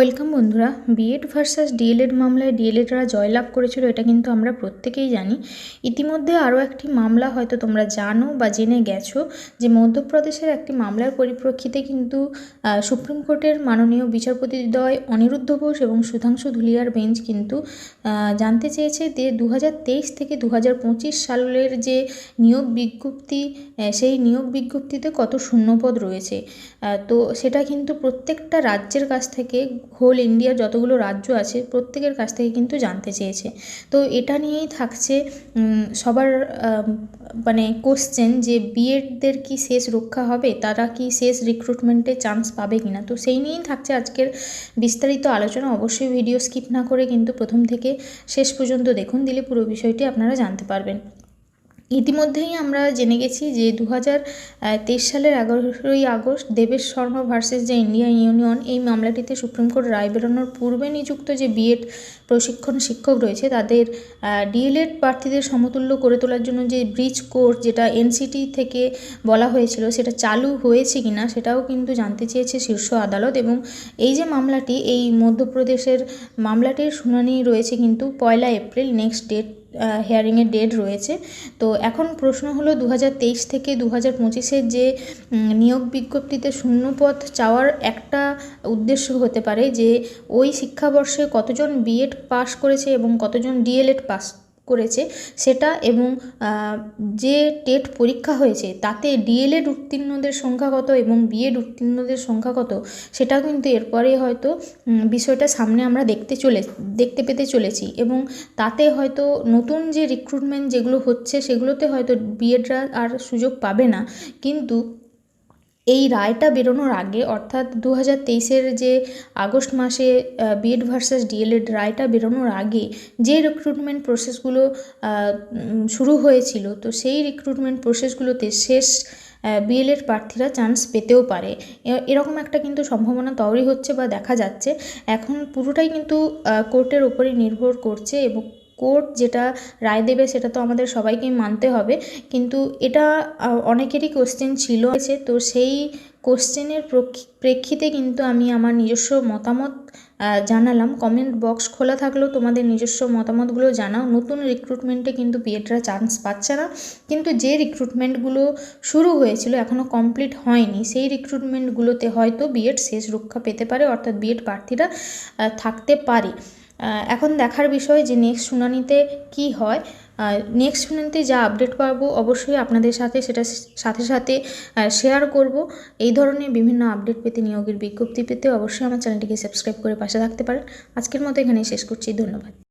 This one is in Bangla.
ওয়েলকাম বন্ধুরা বিএড ভার্সাস ডিএলএড মামলায় ডিএলএডরা জয়লাভ করেছিল, এটা কিন্তু আমরা প্রত্যেকেই জানি। ইতিমধ্যে আরও একটি মামলা হয়তো তোমরা জানো বা জেনে গেছো যে মধ্যপ্রদেশের একটি মামলার পরিপ্রেক্ষিতে কিন্তু সুপ্রিম কোর্টের মাননীয় বিচারপতিদ্বয় অনিরুদ্ধ ঘোষ এবং সুধাংশু ধুলিয়ার বেঞ্চ কিন্তু জানতে চেয়েছে যে দু হাজার তেইশ থেকে দু হাজার পঁচিশ সালের যে নিয়োগ বিজ্ঞপ্তি সেই নিয়োগ বিজ্ঞপ্তিতে কত শূন্যপদ রয়েছে। তো সেটা কিন্তু প্রত্যেকটা রাজ্যের কাছ থেকে হোল ইন্ডিয়ার যতগুলো রাজ্য আছে প্রত্যেকের কাছ থেকে কিন্তু জানতে চেয়েছে। তো এটা নিয়েই থাকছে সবার মানে কোশ্চেন যে বিএডদের কি শেষ রক্ষা হবে? তারা কি শেষ রিক্রুটমেন্টে চান্স পাবে কিনা? তো সেই নিয়েই থাকছে আজকের বিস্তারিত আলোচনা। অবশ্যই ভিডিও স্কিপ না করে কিন্তু প্রথম থেকে শেষ পর্যন্ত দেখুন, দিলে পুরো বিষয়টি আপনারা জানতে পারবেন। ইতিমধ্যেই আমরা জেনে গেছি যে দু হাজার তেইশ সালের এগারোই আগস্ট দেবেশ শর্মা ভার্সেস যে ইন্ডিয়া ইউনিয়ন, এই মামলাটিতে সুপ্রিম কোর্ট রায় বেরোনোর পূর্বে নিযুক্ত যে বিএড প্রশিক্ষণ শিক্ষক রয়েছে, তাদের ডিএলএড প্রার্থীদের সমতুল্য করে তোলার জন্য যে ব্রিজ কোর্স যেটা এনসিটি থেকে বলা হয়েছিল সেটা চালু হয়েছে কিনা সেটাও কিন্তু জানতে চেয়েছে শীর্ষ আদালত এবং এই যে মামলাটি, এই মধ্যপ্রদেশের মামলাটির শুনানি রয়েছে কিন্তু পয়লা এপ্রিল, নেক্সট ডেট হিয়ারিংয়ের ডেট রয়েছে। তো এখন প্রশ্ন হলো দু থেকে দু হাজার যে নিয়োগ বিজ্ঞপ্তিতে শূন্যপথ চাওয়ার একটা উদ্দেশ্য হতে পারে যে, ওই শিক্ষাবর্ষে কতজন বিএড পাস করেছে এবং কতজন ডিএলএড পাস করেছে সেটা এবং যে টেট পরীক্ষা হয়েছে তাতে ডিএলএড উত্তীর্ণদের সংখ্যা কত এবং বিএড উত্তীর্ণদের সংখ্যা কত সেটাও কিন্তু এরপরে হয়তো বিষয়টা সামনে আমরা দেখতে চলে, দেখতে পেতে চলেছি এবং তাতে হয়তো নতুন যে রিক্রুটমেন্ট যেগুলো হচ্ছে সেগুলোতে হয়তো বিএডরা আর সুযোগ পাবে না। কিন্তু এই রায়টা বেরোনোর আগে, অর্থাৎ দু হাজার তেইশের যে আগস্ট মাসে বিএড ভার্সাস ডিএলএড রায়টা বেরোনোর আগে যে রিক্রুটমেন্ট প্রসেসগুলো শুরু হয়েছিল, তো সেই রিক্রুটমেন্ট প্রসেসগুলোতে শেষ বিএলএড প্রার্থীরা চান্স পেতেও পারে। এরকম একটা কিন্তু সম্ভাবনা তৈরি হচ্ছে বা দেখা যাচ্ছে। এখন পুরোটাই কিন্তু কোর্টের ওপরে নির্ভর করছে এবং কোর্ট যেটা রায় দেবে সেটা তো আমাদের সবাইকেই মানতে হবে। কিন্তু এটা অনেকেরই কোশ্চেন ছিল। তো সেই কোশ্চেনের প্রেক্ষিতে কিন্তু আমি আমার নিজস্ব মতামত জানালাম। কমেন্ট বক্স খোলা থাকলেও তোমাদের নিজস্ব মতামতগুলো জানাও। নতুন রিক্রুটমেন্টে কিন্তু বিএডরা চান্স পাচ্ছে না। কিন্তু যে রিক্রুটমেন্টগুলো শুরু হয়েছিল এখনও কমপ্লিট হয়নি, সেই রিক্রুটমেন্টগুলোতে হয়তো বিএড শেষ রক্ষা পেতে পারে। অর্থাৎ বিএড প্রার্থীরা থাকতে পারে। এখন দেখার বিষয় যে নেক্সট শুনানিতে কি হয় নেক্সট শুনানিতে যা আপডেট পাবো অবশ্যই আপনাদের সাথে সেটা সাথে সাথে শেয়ার করব। এই ধরনের বিভিন্ন আপডেট পেতে নিয়োগের বিজ্ঞপ্তি পেতে অবশ্যই আমার চ্যানেলটিকে সাবস্ক্রাইব করে পাশে থাকতে পারেন। আজকের মতো এখানেই শেষ করছি। ধন্যবাদ।